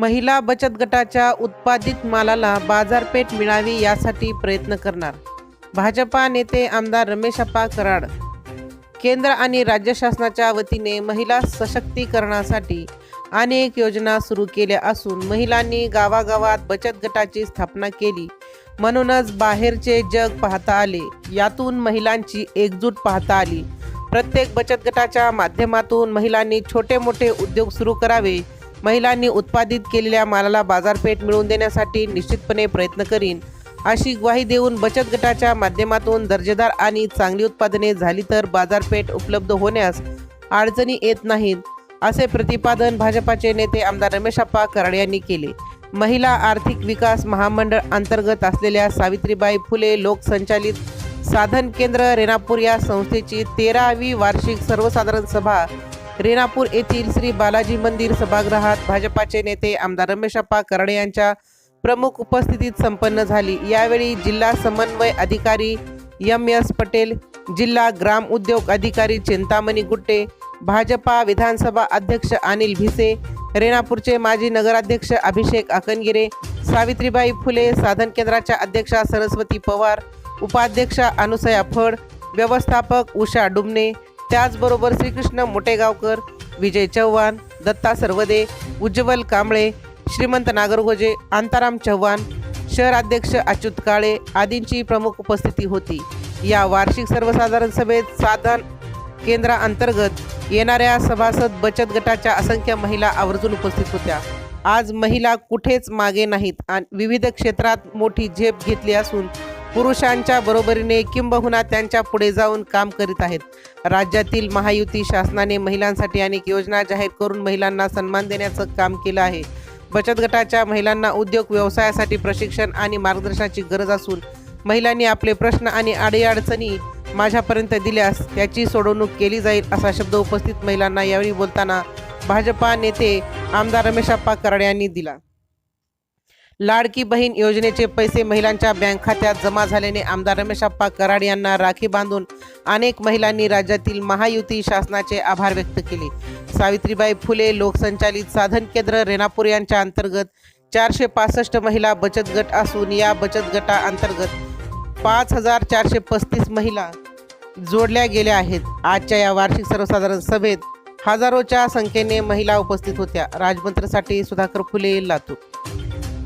महिला बचत गटाच्या उत्पादित मालाला बाजारपेठ मिळावी यासाठी प्रयत्न करणार. भाजपा नेते आमदार रमेशप्पा कराड. केंद्र आणि राज्य शासनाच्या वतीने महिला सशक्तीकरणासाठी अनेक योजना सुरू केल्या असून महिलांनी गावागावात बचत गटाची स्थापना केली. म्हणूनच बाहेरचे जग पाहता आले यातून महिलांची एकजूट पाहता आली. प्रत्येक बचत गटाच्या माध्यमातून महिलांनी छोटे मोठे उद्योग सुरू करावे महिलांनी उत्पादित केलेल्या मालाला बाजारपेठ मिळवून देण्यासाठी निश्चितपणे प्रयत्न करीन. अशी ग्वाही देऊन बचत गटाच्या माध्यमातून दर्जेदार आणि चांगली उत्पादने झाली तर बाजारपेठ उपलब्ध होण्यास अडचणी येत नाहीत असे प्रतिपादन भाजपाचे नेते आमदार रमेशप्पा कराड यांनी केले. महिला आर्थिक विकास महामंडळ अंतर्गत असलेल्या सावित्रीबाई फुले लोकसंचालित साधन केंद्र रेणापूर या संस्थेची तेरावी वार्षिक सर्वसाधारण सभा रेणापूर येथील श्री बालाजी मंदिर सभागृहात भाजपाचे नेते आमदार रमेशप्पा कराडे यांच्या प्रमुख उपस्थितीत संपन्न झाली. यावेळी जिल्हा समन्वय अधिकारी एम एस पटेल जिल्हा ग्राम उद्योग अधिकारी चिंतामणी गुट्टे भाजपा विधानसभा अध्यक्ष अनिल भिसे रेणापूरचे माजी नगराध्यक्ष अभिषेक आकनगिरे सावित्रीबाई फुले साधन केंद्राच्या अध्यक्षा सरस्वती पवार उपाध्यक्षा अनुसया फड व्यवस्थापक उषा डुमने त्याचबरोबर श्रीकृष्ण मोटेगावकर विजय चव्हाण दत्ता सर्वदे उज्ज्वल कांबळे श्रीमंत नागरगोजे अंताराम चव्हाण शहराध्यक्ष अच्युत काळे आदींची प्रमुख उपस्थिती होती. या वार्षिक सर्वसाधारण सभेत साधन केंद्राअंतर्गत येणाऱ्या सभासद बचत गटाच्या असंख्य महिला आवर्जून उपस्थित होत्या. आज महिला कुठेच मागे नाहीत आणि विविध क्षेत्रात मोठी झेप घेतली असून पुरुषांच्या बरोबरीने किंबहुना त्यांच्या पुढे जाऊन काम करीत आहेत. राज्यातील महायुती शासनाने महिलांसाठी अनेक योजना जाहीर करून महिलांना सन्मान देण्याचं काम केलं आहे. बचत गटाच्या महिलांना उद्योग व्यवसायासाठी प्रशिक्षण आणि मार्गदर्शनाची गरज असून महिलांनी आपले प्रश्न आणि अडीअडचणी माझ्यापर्यंत दिल्यास त्याची सोडवणूक केली जाईल असा शब्द उपस्थित महिलांना यावेळी बोलताना भाजपा नेते आमदार रमेश कराड यांनी दिला. लाडकी बहीण योजनेचे पैसे महिलांच्या बँक खात्यात जमा झाल्याने आमदार रमेशप्पा कराड यांना राखी बांधून अनेक महिलांनी राज्यातील महायुती शासनाचे आभार व्यक्त केले. सावित्रीबाई फुले लोकसंचालित साधन केंद्र रेणापूर यांच्या अंतर्गत चारशे पासष्ट महिला बचत गट असून या बचत गटा अंतर्गत पाच हजार चारशे पस्तीस महिला जोडल्या गेल्या आहेत. आजच्या या वार्षिक सर्वसाधारण सभेत हजारोच्या संख्येने महिला उपस्थित होत्या. राजमंत्रसाठी सुधाकर फुले लातूर.